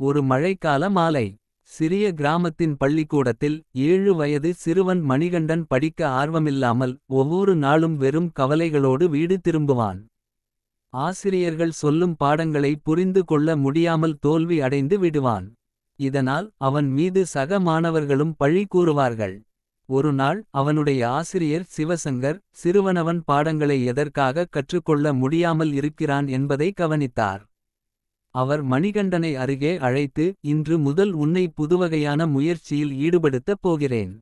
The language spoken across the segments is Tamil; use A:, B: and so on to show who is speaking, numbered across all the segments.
A: ஒரு மழைக்கால மாலை சிறிய கிராமத்தின் பள்ளிக்கூடத்தில் ஏழு வயது சிறுவன் மணிகண்டன் படிக்க ஆர்வமில்லாமல் ஒவ்வொரு நாளும் வெறும் கவலைகளோடு வீடு திரும்புவான். ஆசிரியர்கள் சொல்லும் பாடங்களை புரிந்து கொள்ள முடியாமல் தோல்வி அடைந்து விடுவான். இதனால் அவன் மீது சக மாணவர்களும் பழி கூறுவார்கள். ஒருநாள் அவனுடைய ஆசிரியர் சிவசங்கர் சிறுவனவன் பாடங்களை எதற்காக கற்றுக்கொள்ள முடியாமல் இருக்கிறான் என்பதை கவனித்தார். அவர் மணிகண்டனை அருகே அழைத்து இன்று முதல் உன்னை புதுவகையான முயற்சியில் ஈடுபடுத்தப் போகிறேன்.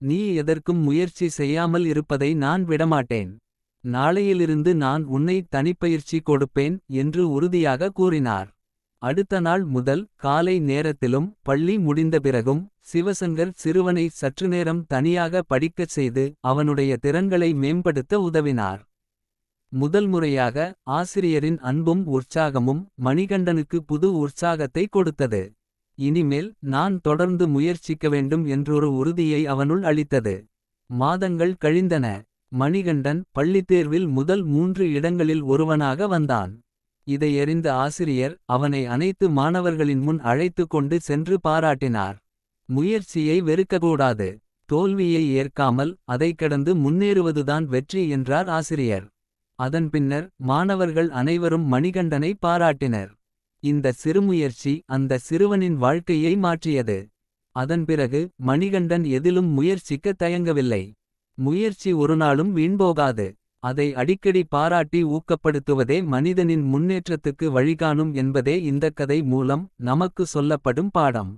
A: நீ எதற்கும் முயற்சி செய்யாமல் இருப்பதை நான் விடமாட்டேன். நாளையிலிருந்து நான் உன்னை தனிப்பயிற்சி கொடுப்பேன் என்று உறுதியாக கூறினார். அடுத்த நாள் முதல் காலை நேரத்திலும் பள்ளி முடிந்த பிறகும். சிவசங்கர் சிறுவனை சற்றுநேரம் தனியாக படிக்கச் செய்து. அவனுடைய திறன்களை மேம்படுத்த உதவினார். முதல் முறையாக ஆசிரியரின் அன்பும் உற்சாகமும். மணிகண்டனுக்கு புது உற்சாகத்தை கொடுத்தது. இனிமேல் நான் தொடர்ந்து முயற்சிக்க வேண்டும் என்றொரு உறுதியை அவனுள் அளித்தது. மாதங்கள் கழிந்தன மணிகண்டன் பள்ளித்தேர்வில் முதல் மூன்று இடங்களில் ஒருவனாக வந்தான். இதையறிந்த ஆசிரியர் அவனை அனைத்து மாணவர்களின் முன் அழைத்து கொண்டு சென்று பாராட்டினார். முயற்சியை வெறுக்கக்கூடாது. தோல்வியை ஏற்காமல் அதைக் கடந்து முன்னேறுவதுதான் வெற்றி என்றார் ஆசிரியர். அதன் பின்னர் மாணவர்கள் அனைவரும் மணிகண்டனை பாராட்டினர். இந்த சிறுமுயற்சி அந்த சிறுவனின் வாழ்க்கையை மாற்றியது. அதன் பிறகு மணிகண்டன் எதிலும் முயற்சிக்க தயங்கவில்லை. முயற்சி ஒருநாளும் வீண்போகாது. அதை அடிக்கடி பாராட்டி ஊக்கப்படுத்துவதே மனிதனின் முன்னேற்றத்துக்கு வழிகாணும் என்பதே இந்தக் கதை மூலம் நமக்கு சொல்லப்படும் பாடம்.